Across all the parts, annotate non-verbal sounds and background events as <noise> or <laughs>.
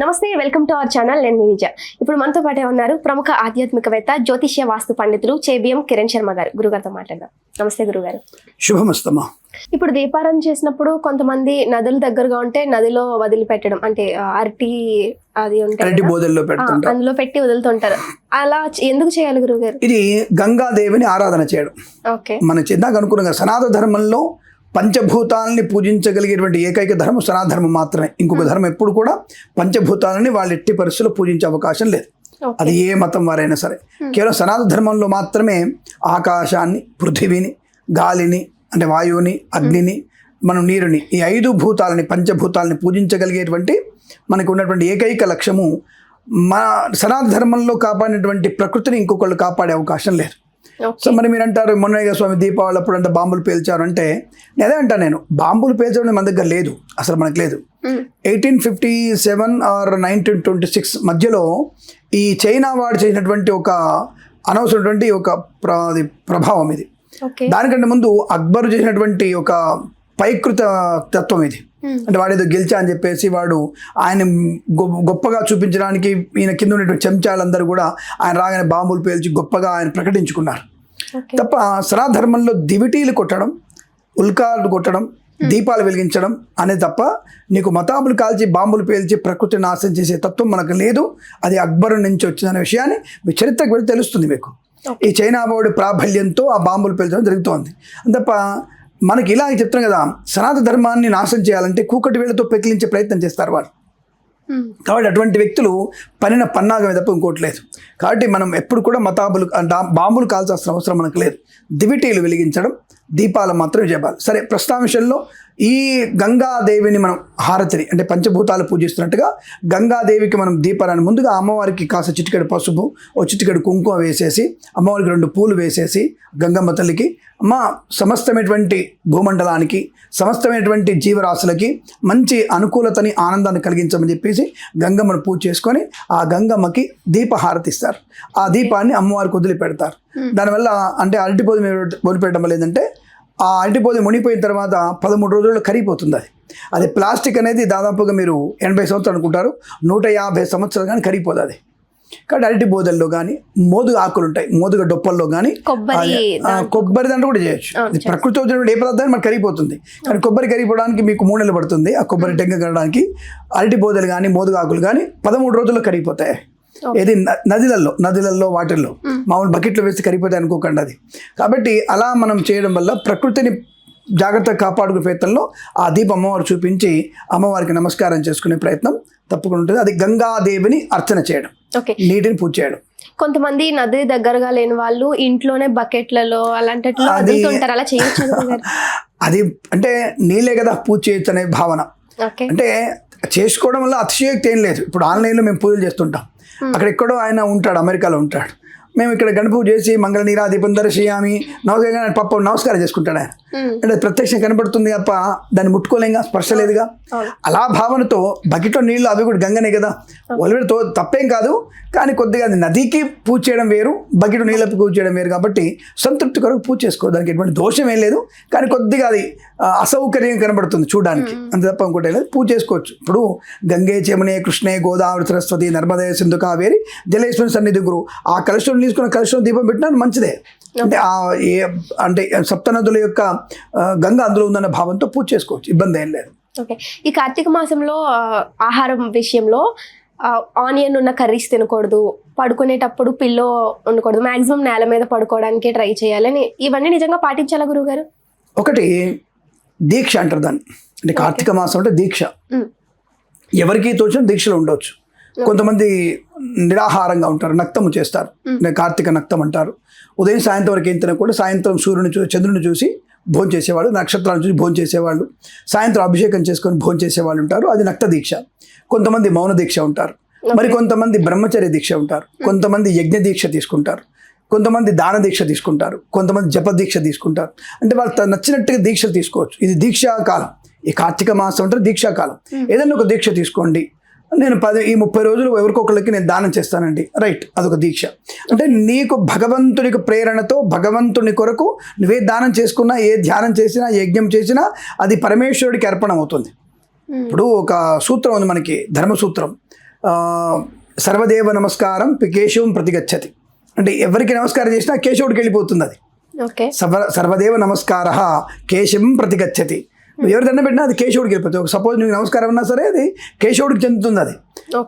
నమస్తే welcome to our channel నేను విజయ ఇప్పుడు మనతో పాటే ఉన్నారు ప్రముఖ ఆధ్యాత్మికవేత్త జ్యోతిష్య వాస్తు పండితులు చేబిఎం కిరణ్ శర్మ గారు. గురుగారితో మాట్లాడదాం. నమస్తే గురుగారు. శుభమస్తమా. ఇప్పుడు దీపారాధన చేసినప్పుడు కొంతమంది నదులు దగ్గరగా ఉంటే నదిలో వదిలిపెట్టడం అంటే అరటి అది ఉంటాయి అందులో పెట్టి వదులుతుంటారు. అలా ఎందుకు చేయాలి గురుగారు? ఇది గంగాదేవిని ఆరాధన చేయడం. ఓకే. మనం ఇందాక అనుకున్నాం సనాతన ధర్మంలో పంచభూతాలని పూజించగలిగేటువంటి ఏకైక ధర్మం సనాతన ధర్మం మాత్రమే. ఇంకొక ధర్మం ఎప్పుడు కూడా పంచభూతాలని వాళ్ళు ఎట్టి పరిస్థితుల్లో పూజించే అవకాశం లేదు. అది ఏ మతం వారైనా సరే. కేవలం సనాతన ధర్మంలో మాత్రమే ఆకాశాన్ని పృథివీని గాలిని అంటే వాయువుని అగ్నిని మనం నీరుని ఈ ఐదు భూతాలని పంచభూతాలని పూజించగలిగేటువంటి మనకు ఉన్నటువంటి ఏకైక లక్ష్యము మన సనాతన ధర్మంలో కాపాడినటువంటి ప్రకృతిని ఇంకొకళ్ళు కాపాడే అవకాశం లేదు. సో మరి మీరు అంటారు మొన్నయ్య స్వామి దీపావళి అప్పుడు అంటే బాంబులు పేల్చారు అంటే నేను అదే అంటాను నేను బాంబులు పేల్చడం మన దగ్గర లేదు అసలు మనకు లేదు. Eighteen fifty seven or nineteen twenty six మధ్యలో ఈ చైనా వాడు చేసినటువంటి ఒక అనవసరమైనటువంటి ఒక ప్ర అది ప్రభావం ఇది. దానికంటే ముందు అక్బర్ చేసినటువంటి ఒక పైకృత తత్వం ఇది. ఉమ్, అంటే వాడేదో గెలిచా అని చెప్పేసి వాడు ఆయన గొప్పగా చూపించడానికి ఈయన కింద ఉన్నటువంటి చెంచాలందరూ కూడా ఆయన రాగానే బాంబులు పేల్చి గొప్పగా ఆయన ప్రకటించుకున్నారు. తప్ప సనాధర్మంలో దివిటీలు కొట్టడం ఉల్కాలు కొట్టడం దీపాలు వెలిగించడం అనేది తప్ప నీకు మతాబులు కాల్చి బాంబులు పేల్చి ప్రకృతిని నాశనం చేసే తత్వం మనకు లేదు. అది అక్బర్ నుంచి వచ్చిందనే విషయాన్ని మీ చరిత్రకు వెళ్ళి తెలుస్తుంది మీకు. ఈ చైనా వాడి ప్రాబల్యంతో ఆ బాంబులు పేల్చడం జరుగుతోంది. తప్ప మనకి ఇలా చెప్తాం కదా సనాతన ధర్మాన్ని నాశనం చేయాలంటే కూకటి వేళ్ళతో పెకిలించే ప్రయత్నం చేస్తారు వాళ్ళు. ఉమ్, కాబట్టి అటువంటి వ్యక్తులు పనిన పన్నాగమే తప్ప ఇంకోటి లేదు. కాబట్టి మనం ఎప్పుడు కూడా మతాబులు బాంబులు కాల్చాల్సిన అవసరం మనకు లేదు. దివిటీలు వెలిగించడం దీపాలు మాత్రమే చెప్పాలి సరే ప్రస్తుత విషయంలో ఈ గంగాదేవిని మనం హారతిని అంటే పంచభూతాలు పూజిస్తున్నట్టుగా గంగాదేవికి మనం దీపాలను ముందుగా అమ్మవారికి కాస్త చిటికెడు పసుపు ఓ చిటికెడు కుంకుమ వేసేసి అమ్మవారికి రెండు పూలు వేసేసి గంగమ్మ తల్లికి అమ్మ సమస్తమైనటువంటి భూమండలానికి సమస్తమైనటువంటి జీవరాశులకి మంచి అనుకూలతని ఆనందాన్ని కలిగించమని చెప్పేసి గంగమ్మను పూజ చేసుకొని ఆ గంగమ్మకి దీపహారతి ఇస్తారు ఆ దీపాన్ని అమ్మవారికి వదిలిపెడతారు. దానివల్ల అంటే అరటిపోదు వదిలిపెట్టడం వల్ల ఏంటంటే ఆ అరటిపోదు మునిగిపోయిన తర్వాత పదమూడు రోజుల్లో కరిగిపోతుంది అది. అది ప్లాస్టిక్ అనేది దాదాపుగా మీరు ఎనభై సంవత్సరాలు అనుకుంటారు నూట యాభై సంవత్సరాలు కానీ కరిగిపోదు అది. కాబట్టి అరటి బోదల్లో కానీ మోదుగ ఆకులు ఉంటాయి మోదుగ డొప్పల్లో కానీ కొబ్బరి దాంట్లో. కూడా చేయొచ్చు. ప్రకృతి వచ్చినప్పుడు ఏ పదార్థాన్ని మనకు కరిగిపోతుంది. కానీ కొబ్బరి కరిగిపోవడానికి మీకు మూడు నెలలు పడుతుంది ఆ కొబ్బరి టెంక కరడానికి అరటి బోదలు కానీ మోదుగ ఆకులు కానీ పదమూడు రోజుల్లో కరిగిపోతాయి. ఏది నదులలో నదులలో వాటిల్లో మామూలు బకెట్లో వేసి కరిగిపోతాయి అనుకోకండి అది. కాబట్టి అలా మనం చేయడం వల్ల ప్రకృతిని జాగ్రత్తగా కాపాడుకునే ప్రయత్నంలో ఆ దీప అమ్మవారు చూపించి అమ్మవారికి నమస్కారం చేసుకునే ప్రయత్నం తప్పకుండా ఉంటుంది. అది గంగాదేవిని అర్చన చేయడం. ఓకే. నీటిని పూజ చేయడం. కొంతమంది నది దగ్గరగా లేని వాళ్ళు ఇంట్లోనే బకెట్లలో అలాంటి అలా చేయొచ్చు <laughs> అది అంటే నీళ్ళే కదా పూజ చేయొచ్చు అనే భావన. అంటే చేసుకోవడం వల్ల అతిశయోక్తి ఏం లేదు. ఇప్పుడు ఆన్లైన్లో మేము పూజలు చేస్తుంటాం. అక్కడ ఎక్కడో ఆయన ఉంటాడు అమెరికాలో ఉంటాడు. మేము ఇక్కడ గణప పూజ చేసి మంగళ నీరాదీపం దర్శయామి నవసంగా పప్ప నమస్కారం చేసుకుంటాడు? ఆయన అంటే ప్రత్యక్షం కనబడుతుంది తప్ప దాన్ని ముట్టుకోలేంగా స్పర్శ లేదుగా. అలా భావనతో బకెట్లో నీళ్ళు అవి కూడా గంగనే కదా. ఒలివిడితో తప్పేం కాదు. కానీ కొద్దిగా అది నదికి పూజ చేయడం వేరు బకెట్ నీళ్ళకి పూజ చేయడం వేరు కాబట్టి సంతృప్తి కొరకు పూజ చేసుకో. దానికి ఎటువంటి దోషం ఏం లేదు. కానీ కొద్దిగా అది అసౌకర్యం కనబడుతుంది చూడడానికి. అంత తప్ప ఇంకోటి లేదు. పూజ చేసుకోవచ్చు. ఇప్పుడు గంగే చమనే కృష్ణే గోదావరి సరస్వతి నర్మదే సింధు కావేరి జలేశ్వరి సన్నిధి గురు. ఆ కలుషం తీసుకున్న కలుషం దీపం పెట్టినా మంచిదే. అంటే ఆ ఏ అంటే సప్తనదుల యొక్క గంగ అందులో ఉందన్న భావంతో పూజ చేసుకోవచ్చు. ఇబ్బంది ఏం లేదు. ఓకే. ఈ కార్తీక మాసంలో ఆహారం విషయంలో ఆనియన్ ఉన్న కర్రీస్ తినకూడదు. పడుకునేటప్పుడు పిల్లో ఉండకూడదు. మాక్సిమం నేల మీద పడుకోవడానికి ట్రై చేయాలని ఇవన్నీ నిజంగా పాటించాలా గురుగారు ఒకటి దీక్ష అంటారు దాన్ని. అంటే కార్తీక మాసం అంటే దీక్ష. ఎవరికి తోచిన దీక్షలో ఉండవచ్చు కొంతమంది నిరాహారంగా ఉంటారు నక్తము చేస్తారు. కార్తీక నక్తం అంటారు. ఉదయం సాయంత్రం వరకు ఏం తినకుండా సాయంత్రం సూర్యుని చూసి చంద్రుని చూసి భోజనం చేసేవాళ్ళు నక్షత్రాలను చూసి భోజనం చేసేవాళ్ళు సాయంత్రం అభిషేకం చేసుకొని భోజనం చేసేవాళ్ళు ఉంటారు. అది నక్త దీక్ష. కొంతమంది మౌన దీక్ష ఉంటారు. మరి కొంతమంది బ్రహ్మచర్య దీక్ష ఉంటారు. కొంతమంది యజ్ఞ దీక్ష తీసుకుంటారు. కొంతమంది దాన దీక్ష తీసుకుంటారు. కొంతమంది జప దీక్ష తీసుకుంటారు. అంటే వాళ్ళు నచ్చినట్టుగా దీక్షలు తీసుకోవచ్చు. ఇది దీక్షా కాలం. ఈ కార్తీక మాసం అంటే దీక్షా కాలం. ఏదైనా ఒక దీక్ష తీసుకోండి. నేను పది ఈ ముప్పై రోజులు ఎవరికొకరికి నేను దానం చేస్తానండి. రైట్ అదొక దీక్ష. అంటే నీకు భగవంతునికి ప్రేరణతో భగవంతుని కొరకు నువ్వే దానం చేసుకున్నా ఏ ధ్యానం చేసినా యజ్ఞం చేసినా అది పరమేశ్వరుడికి అర్పణ అవుతుంది ఇప్పుడు ఒక సూత్రం ఉంది మనకి ధర్మసూత్రం. సర్వదేవ నమస్కారం కేశవం ప్రతిగచ్చతి. అంటే ఎవరికి నమస్కారం చేసినా కేశవుడికి వెళ్ళిపోతుంది అది. ఓకే. సర్వ సర్వదేవ నమస్కార కేశవం ప్రతిగచ్చతి. నువ్వు ఎవరి దండం పెట్టినా అది కేశవుడికి వెళ్ళిపోతుంది. ఒక సపోజ్ నువ్వు నమస్కారం అన్నా సరే అది కేశవుడికి చెందుతుంది అది.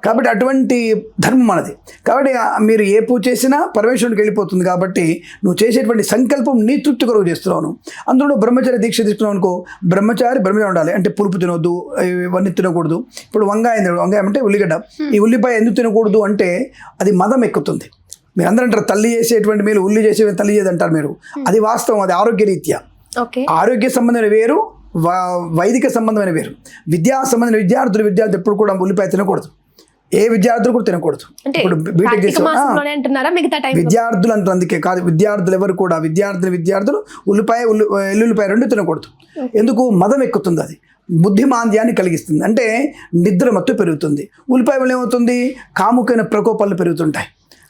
కాబట్టి అటువంటి ధర్మం మనది కాబట్టి మీరు ఏ పూజ చేసినా పరమేశ్వరుడికి వెళ్ళిపోతుంది కాబట్టి నువ్వు చేసేటువంటి సంకల్పం నీ తృప్తి కొరకు చేస్తున్నావు అందులో బ్రహ్మచారి దీక్ష తీసుకున్నావు అనుకో బ్రహ్మచారి బ్రహ్మచారి ఉండాలి. అంటే పులుపు తినొద్దు ఇవన్నీ తినకూడదు. ఇప్పుడు వంకాయ వంకాయ అంటే ఉల్లిగడ్డ. ఈ ఉల్లిపాయ ఎందుకు తినకూడదు అంటే అది మదం ఎక్కుతుంది. మీరు అందరూ అంటారు తల్లి చేసేటువంటి మీరు ఉల్లి చేసే తల్లి చేది అంటారు మీరు? అది వాస్తవం అది ఆరోగ్య రీత్యా ఆరోగ్య సంబంధమైన వేరు వైదిక సంబంధమైన వేరు. విద్యా సంబంధమైన విద్యార్థులు విద్యార్థులు ఎప్పుడు కూడా ఉల్లిపాయ తినకూడదు. ఏ విద్యార్థులు కూడా తినకూడదు. ఇప్పుడు బీటెక్ కార్తీక చేసే ఆ, మాసంలోనే అంటున్నారా మిగతా టైం విద్యార్థులు అంటారు అందుకే కాదు విద్యార్థులు ఎవరు కూడా విద్యార్థులు విద్యార్థులు ఉల్లిపాయ ఉల్లి ఎల్లుల్లిపాయ రెండు తినకూడదు. ఎందుకు? మదం ఎక్కుతుంది అది. బుద్ధిమాంద్యాన్ని కలిగిస్తుంది. అంటే నిద్ర మత్తు పెరుగుతుంది. ఉల్లిపాయ వల్ల ఏమవుతుంది? కాముకైన ప్రకోపాలు పెరుగుతుంటాయి.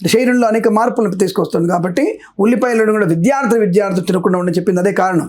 శరీరంలో అనేక మార్పులను తీసుకొస్తుంది కాబట్టి ఉల్లిపాయలను కూడా విద్యార్థులు విద్యార్థులు తినకుండా ఉండని చెప్పింది అదే కారణం.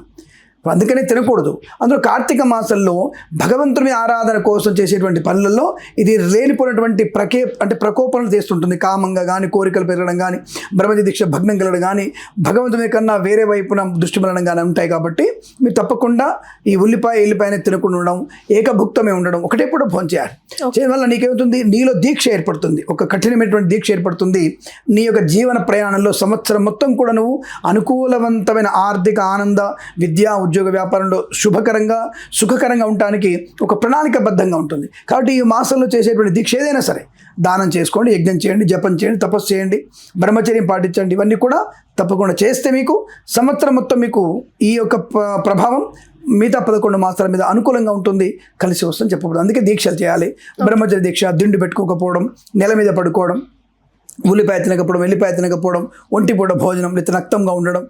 అందుకనే తినకూడదు. అందులో కార్తీక మాసంలో భగవంతుని ఆరాధన కోసం చేసేటువంటి పనులలో ఇది లేనిపోయినటువంటి ప్రకే అంటే ప్రకోపనలు చేస్తుంటుంది. కామంగా కానీ కోరికలు పెరగడం కానీ బ్రహ్మజ దీక్ష భగ్నం కలగడం కానీ భగవంతుని కన్నా వేరే వైపున దృష్టి మరణం కానీ ఉంటాయి కాబట్టి మీరు తప్పకుండా ఈ ఉల్లిపాయ ఎల్లిపాయని తినకుండా ఉండడం ఏకభుక్తమే ఉండడం ఒకటే పూట భోజనం చేయాలి. చేయడం వల్ల నీకేమవుతుంది నీలో దీక్ష ఏర్పడుతుంది. ఒక కఠినమైనటువంటి దీక్ష ఏర్పడుతుంది. నీ యొక్క జీవన ప్రయాణంలో సంవత్సరం మొత్తం కూడా నువ్వు అనుకూలవంతమైన ఆర్థిక ఆనంద విద్యా ఉద్యోగ వ్యాపారంలో శుభకరంగా సుఖకరంగా ఉండటానికి ఒక ప్రణాళికబద్ధంగా ఉంటుంది. కాబట్టి ఈ మాసంలో చేసేటువంటి దీక్ష ఏదైనా సరే దానం చేసుకోండి యజ్ఞం చేయండి జపం చేయండి తపస్సు చేయండి బ్రహ్మచర్యం పాటించండి ఇవన్నీ కూడా తప్పకుండా చేస్తే మీకు సంవత్సరం మొత్తం మీకు ఈ యొక్క ప్రభావం మిగతా పదకొండు మాసాల మీద అనుకూలంగా ఉంటుంది కలిసి వస్తుందని చెప్పకూడదు అందుకే దీక్షలు చేయాలి. బ్రహ్మచర్య దీక్ష దిండు పెట్టుకోకపోవడం నెల మీద పడుకోవడం ఉల్లిపాయ తినకపోవడం వెల్లిపాయ తినకపోవడం ఒంటిపూట భోజనం లేకపోతే రక్తంగా ఉండడం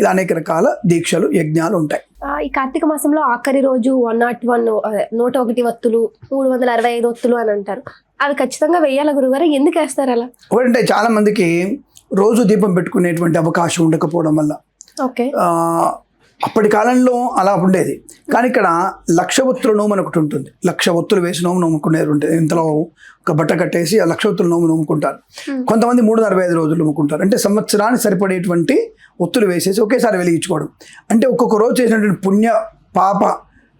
ఇలా అనేక రకాల దీక్షలు యజ్ఞాలు ఉంటాయి. ఈ కార్తీక మాసంలో ఆఖరి రోజు వన్ నాట్ వన్ నూట ఒకటి ఒత్తులు మూడు వందల అరవై ఐదు ఒత్తులు అని అంటారు. అవి ఖచ్చితంగా వెయ్యాల గురుగారు? ఎందుకు వేస్తారు అలా? ఒకటంటే చాలా మందికి రోజు దీపం పెట్టుకునేటువంటి అవకాశం ఉండకపోవడం వల్ల. ఓకే. అప్పటి కాలంలో అలా ఉండేది. కానీ ఇక్కడ లక్ష ఒత్తుల నోము అని ఒకటి ఉంటుంది. లక్ష ఒత్తులు వేసి నోము నోముకునేది ఉంటుంది ఇంతలో ఒక బట్ట కట్టేసి ఆ లక్ష ఒత్తులు నోము నోముకుంటారు. కొంతమంది మూడు అరవై ఐదు రోజులు నోముకుంటారు. అంటే సంవత్సరానికి సరిపడేటువంటి ఒత్తులు వేసేసి ఒకేసారి వెలిగించుకోవడం. అంటే ఒక్కొక్క రోజు చేసినటువంటి పుణ్య పాప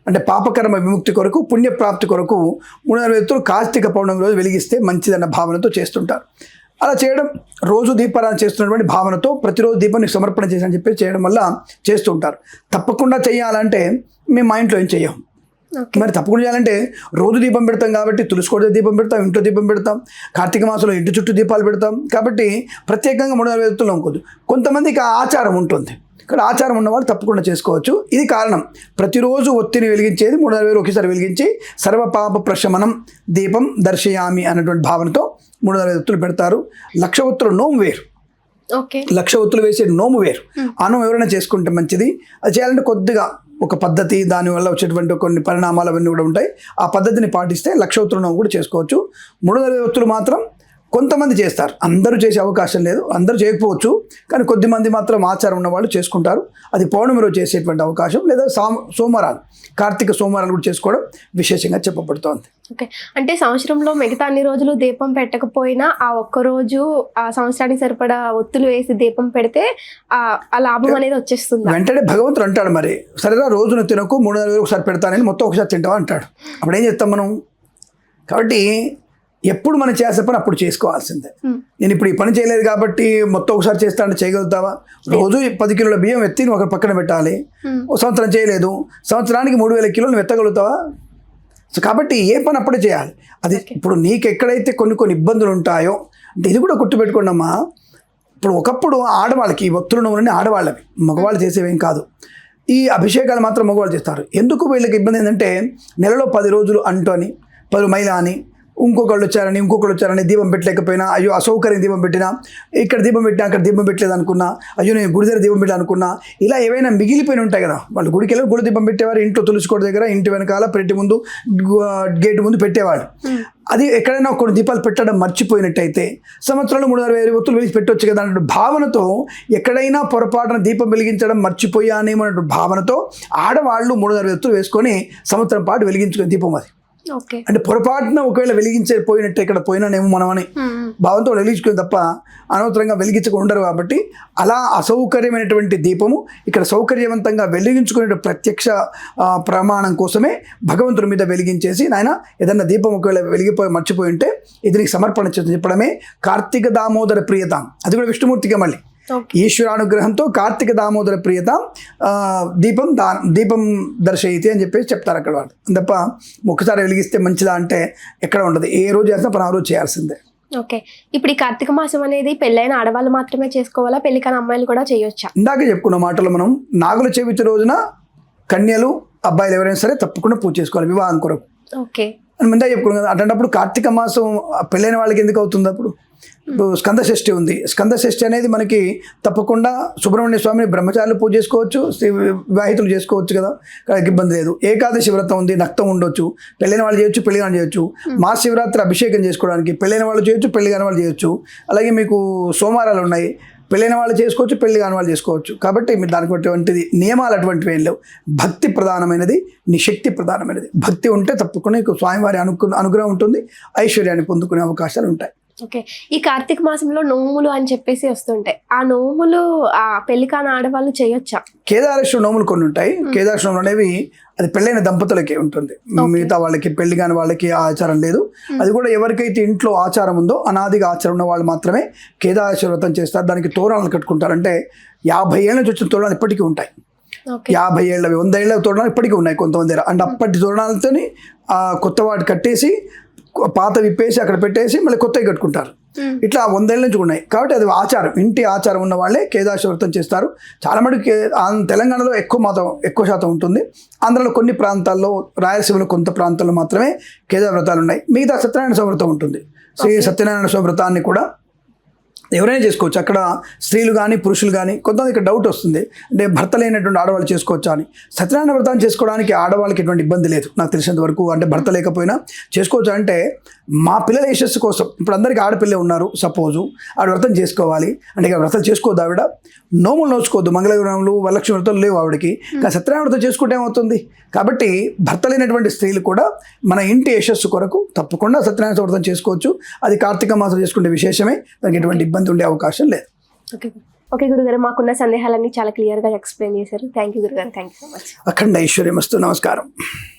అంటే పాపకర్మ విముక్తి కొరకు పుణ్యప్రాప్తి కొరకు మూడు వందల ఎత్తులు కార్తీక పౌర్ణమి రోజు వెలిగిస్తే మంచిదన్న భావనతో చేస్తుంటారు. అలా చేయడం రోజు దీపారాధన చేస్తున్నటువంటి భావనతో ప్రతిరోజు దీపాన్ని సమర్పణ చేసి అని చెప్పి చేయడం వల్ల చేస్తూ ఉంటారు. తప్పకుండా చేయాలంటే మేము మా ఇంట్లో ఏం ఓకే. మరి తప్పకుండా చేయాలంటే రోజు దీపం పెడతాం కాబట్టి తులసి కోట దీపం పెడతాం ఇంట్లో దీపం పెడతాం కార్తీక మాసంలో ఇంటి చుట్టూ దీపాలు పెడతాం. కాబట్టి ప్రత్యేకంగా మూడు వ్యక్తులు అనుకోదు కొంతమందికి ఆ ఆచారం ఉంటుంది. ఇక్కడ ఆచారం ఉన్నవాళ్ళు తప్పకుండా చేసుకోవచ్చు. ఇది కారణం. ప్రతిరోజు ఒత్తిని వెలిగించేది మూడు వేలు ఒకేసారి వెలిగించి సర్వ పాప ప్రశమనం దీపం దర్శయామి అన్నటువంటి భావనతో మూడు వందల ఒత్తులు పెడతారు. లక్ష ఒత్తులు నోము వేరు. ఓకే. లక్ష ఒత్తులు వేసే నోము వేరు. ఆ నోము ఎవరైనా చేసుకుంటే మంచిది. అది చేయాలంటే కొద్దిగా ఒక పద్ధతి దానివల్ల వచ్చేటువంటి కొన్ని పరిణామాలు అవన్నీ కూడా ఉంటాయి. ఆ పద్ధతిని పాటిస్తే లక్ష ఒత్తుల నోము కూడా చేసుకోవచ్చు. మూడు వందల ఒత్తులు మాత్రం కొంతమంది చేస్తారు. అందరూ చేసే అవకాశం లేదు. అందరూ చేయకపోవచ్చు. కానీ కొద్ది మంది మాత్రం ఆచారం ఉన్న వాళ్ళు చేసుకుంటారు. అది పౌర్ణమి రోజు చేసేటువంటి అవకాశం లేదా సోమ సోమవారాలు కార్తీక సోమవారాలు కూడా చేసుకోవడం విశేషంగా చెప్పబడుతోంది. ఓకే. అంటే సంవత్సరంలో మిగతా అన్ని రోజులు దీపం పెట్టకపోయినా ఆ ఒక్క రోజు ఆ సంవత్సరానికి సరిపడా ఒత్తులు వేసి దీపం పెడితే ఆ లాభం అనేది వచ్చేస్తుంది? వెంటనే భగవంతుడు అంటాడు మరి సరేరా రోజున తినకు మూడు నెలలు ఒకసారి పెడతానని మొత్తం ఒకసారి తింటావా అంటాడు. అప్పుడు ఏం చేస్తాం మనం? కాబట్టి ఎప్పుడు మనం చేసే పని అప్పుడు చేసుకోవాల్సిందే. నేను ఇప్పుడు ఈ పని చేయలేదు కాబట్టి మొత్తం ఒకసారి చేస్తానంటే చేయగలుగుతావా? రోజు పది కిలోల బియ్యం ఎత్తి ఒక పక్కన పెట్టాలి. ఒక సంవత్సరం చేయలేదు. సంవత్సరానికి మూడు వేల కిలోలు ఎత్తగలుగుతావా? సో కాబట్టి ఏ పని అప్పుడే చేయాలి. అది ఇప్పుడు నీకు ఎక్కడైతే కొన్ని కొన్ని ఇబ్బందులు ఉంటాయో అంటే ఇది కూడా గుర్తుపెట్టుకోండమ్మా. ఇప్పుడు ఒకప్పుడు ఆడవాళ్ళకి ఈ ఒత్తులు నూనె ఆడవాళ్ళవి. మగవాళ్ళు చేసేవేం కాదు. ఈ అభిషేకాలు మాత్రం మగవాళ్ళు చేస్తారు. ఎందుకు వీళ్ళకి ఇబ్బంది ఏంటంటే నెలలో పది రోజులు అంటూ అని పది మైల అని ఇంకొకళ్ళు వచ్చారని ఇంకొకళ్ళు వచ్చారని దీపం పెట్టలేకపోయినా అయ్యో అసౌకర్యం దీపం పెట్టినా ఇక్కడ దీపం పెట్టినా అక్కడ దీపం పెట్టలేదు అనుకున్నా అయ్యో నేను గుడి దగ్గర దీపం పెట్టా అనుకున్నా ఇలా ఏవైనా మిగిలిపోయిన ఉంటాయి కదా. వాళ్ళు గుడికి వెళ్ళి గుడి దీపం పెట్టేవారు ఇంట్లో తులసికోట దగ్గర ఇంటి వెనకాల పెట్టి ముందు గేట్ ముందు పెట్టేవాడు అది ఎక్కడైనా కొన్ని దీపాలు పెట్టడం మర్చిపోయినట్టయితే సంవత్సరంలో మూడు ఐదు ఒత్తులు వెలిగి పెట్టొచ్చు కదా అన్నట్టు భావనతో ఎక్కడైనా పొరపాటున దీపం వెలిగించడం మర్చిపోయానేమో భావనతో ఆడవాళ్ళు మూడు అరవై ఒత్తులు వేసుకొని సంవత్సరం పాటు వెలిగించుకునే దీపం అది. అంటే పొరపాటున ఒకవేళ వెలిగించే పోయినట్టు ఇక్కడ పోయినానేమో మనం అని భావంతో వెలిగించుకుని తప్ప అనవసరంగా వెలిగించక ఉండరు కాబట్టి అలా అసౌకర్యమైనటువంటి దీపము ఇక్కడ సౌకర్యవంతంగా వెలిగించుకునే ప్రత్యక్ష ప్రమాణం కోసమే భగవంతుడి మీద వెలిగించేసి నాయన ఏదన్నా దీపం ఒకవేళ వెలిగిపోయి మర్చిపోయి ఉంటే ఇది నీకు సమర్పణ చేసి చెప్పడమే కార్తీక దామోదర ప్రియతాం. అది కూడా విష్ణుమూర్తిగా మళ్ళీ. ఈశ్వరానుగ్రహంతో కార్తీక దామోదర ప్రియత దీపం దా దీపం దర్శయితే అని చెప్పేసి చెప్తారు అక్కడ వాళ్ళు. తప్ప ఒక్కసారి వెలిగిస్తే మంచిదా అంటే ఎక్కడ ఉండదు. ఏ రోజు చేసినా పని రోజు చేయాల్సిందే. ఓకే ఇప్పుడు ఈ కార్తీక మాసం అనేది పెళ్ళైన ఆడవాళ్ళు మాత్రమే చేసుకోవాలా? పెళ్ళి కాని అమ్మాయిలు కూడా చేయొచ్చా? ఇందాక చెప్పుకున్న మాటలు మనం నాగుల చవితి రోజున కన్యలు అబ్బాయిలు ఎవరైనా సరే తప్పకుండా పూజ చేసుకోవాలి వివాహం కొరకు. ఓకే అని ముందే చెప్పుకున్నాం కదా అట్లాంటప్పుడు కార్తీక మాసం పెళ్ళైన వాళ్ళకి ఎందుకు అవుతుంది అప్పుడు? ఇప్పుడు స్కంద షష్ఠి ఉంది. స్కంద షష్ఠి అనేది మనకి తప్పకుండా సుబ్రహ్మణ్య స్వామిని బ్రహ్మచారులు పూజ చేసుకోవచ్చు శ్రీ వివాహితులు చేసుకోవచ్చు కదా ఇబ్బంది లేదు. ఏకాదశి వ్రతం ఉంది నక్తం ఉండొచ్చు పెళ్ళైన వాళ్ళు చేయొచ్చు పెళ్ళి కాని చేయొచ్చు. మహాశివరాత్రి అభిషేకం చేసుకోవడానికి పెళ్ళైన వాళ్ళు చేయొచ్చు పెళ్ళి కాని వాళ్ళు చేయొచ్చు. అలాగే మీకు సోమవారాలు ఉన్నాయి పెళ్ళైన వాళ్ళు చేసుకోవచ్చు పెళ్ళి కాని వాళ్ళు చేసుకోవచ్చు. కాబట్టి మీరు దానికి అటువంటిది నియమాలు అటువంటివి ఏం లేవు. భక్తి ప్రధానమైనది నీ శక్తి ప్రధానమైనది. భక్తి ఉంటే తప్పకుండా స్వామివారి అను అనుగ్రహం ఉంటుంది ఐశ్వర్యాన్ని పొందుకునే అవకాశాలు ఉంటాయి. ఓకే. ఈ కార్తీక మాసంలో నోములు అని చెప్పేసి వస్తుంటాయి. ఆ నోములు ఆ పెళ్ళి కాని ఆడవాళ్ళు చేయొచ్చా? కేదారేశ్వర నోములు కొన్ని ఉంటాయి. కేదారేశ్వర నోములు అనేవి అది పెళ్ళైన దంపతులకే ఉంటుంది. మిగతా వాళ్ళకి పెళ్ళి కాని వాళ్ళకి ఆచారం లేదు. అది కూడా ఎవరికైతే ఇంట్లో ఆచారం ఉందో అనాదిగా ఆచారం ఉన్న వాళ్ళు మాత్రమే కేదారేశ్వర వ్రతం చేస్తారు. దానికి తోరణాలు కట్టుకుంటారు అంటే యాభై ఏళ్ళ నుంచి వచ్చిన తోరణాలు ఇప్పటికీ ఉంటాయి. యాభై ఏళ్ళ వంద ఏళ్ళ తోరణాలు ఇప్పటికీ ఉన్నాయి కొంతమంది అంటే అప్పటి తోరణాలతోని ఆ కొత్త వాటి కట్టేసి పాత విప్పేసి అక్కడ పెట్టేసి మళ్ళీ కొత్తవి కట్టుకుంటారు. ఇట్లా వందేళ్ళ నుంచి ఉన్నాయి. కాబట్టి అది ఆచారం. ఇంటి ఆచారం ఉన్న వాళ్ళే కేదాశ వ్రతం చేస్తారు. చాలా మటుకు తెలంగాణలో ఎక్కువ మాత్రం ఎక్కువ శాతం ఉంటుంది. ఆంధ్రలో కొన్ని ప్రాంతాల్లో రాయలసీమలో కొంత ప్రాంతాల్లో మాత్రమే కేదార వ్రతాలు ఉన్నాయి. మిగతా సత్యనారాయణ స్వామి వ్రతం ఉంటుంది. శ్రీ సత్యనారాయణ స్వామి వ్రతాన్ని కూడా ఎవరైనా చేసుకోవచ్చు. అక్కడ స్త్రీలు కానీ పురుషులు కానీ కొంతమంది ఇక్కడ డౌట్ వస్తుంది. అంటే భర్త లేనటువంటి ఆడవాళ్ళు చేసుకోవచ్చా అని. సత్యనారాయణ వ్రతాన్ని చేసుకోవడానికి ఆడవాళ్ళకి ఎటువంటి ఇబ్బంది లేదు. నాకు తెలిసినంత వరకు అంటే భర్త లేకపోయినా చేసుకోవచ్చు అంటే మా పిల్లల యశస్సు కోసం. ఇప్పుడు అందరికీ ఆడపిల్లే ఉన్నారు సపోజు ఆవిడ వ్రతం చేసుకోవాలి. అంటే ఇక వ్రతం చేసుకోవద్దు ఆవిడ. నోములు నోచుకోవద్దు. మంగళగ్రహములు వరలక్ష్మి వ్రతాలు లేవు ఆవిడకి. కానీ సత్యనారాయణ వ్రతం చేసుకుంటే ఏమవుతుంది? కాబట్టి భర్త లేనటువంటి స్త్రీలు కూడా మన ఇంటి యశస్సు కొరకు తప్పకుండా సత్యనారాయణ వ్రతం చేసుకోవచ్చు. అది కార్తీక మాసం చేసుకుంటే విశేషమే. దానికి ఎటువంటి ఇబ్బంది ఉండే అవకాశం లేదు. ఓకే. ఓకే గురుగారు మాకున్న సందేహాలన్నీ చాలా క్లియర్గా ఎక్స్ప్లెయిన్ చేశారు. థ్యాంక్ యూ గురుగారు. థ్యాంక్ యూ సో మచ్ అఖండ ఐశ్వర్యమస్తు నమస్కారం.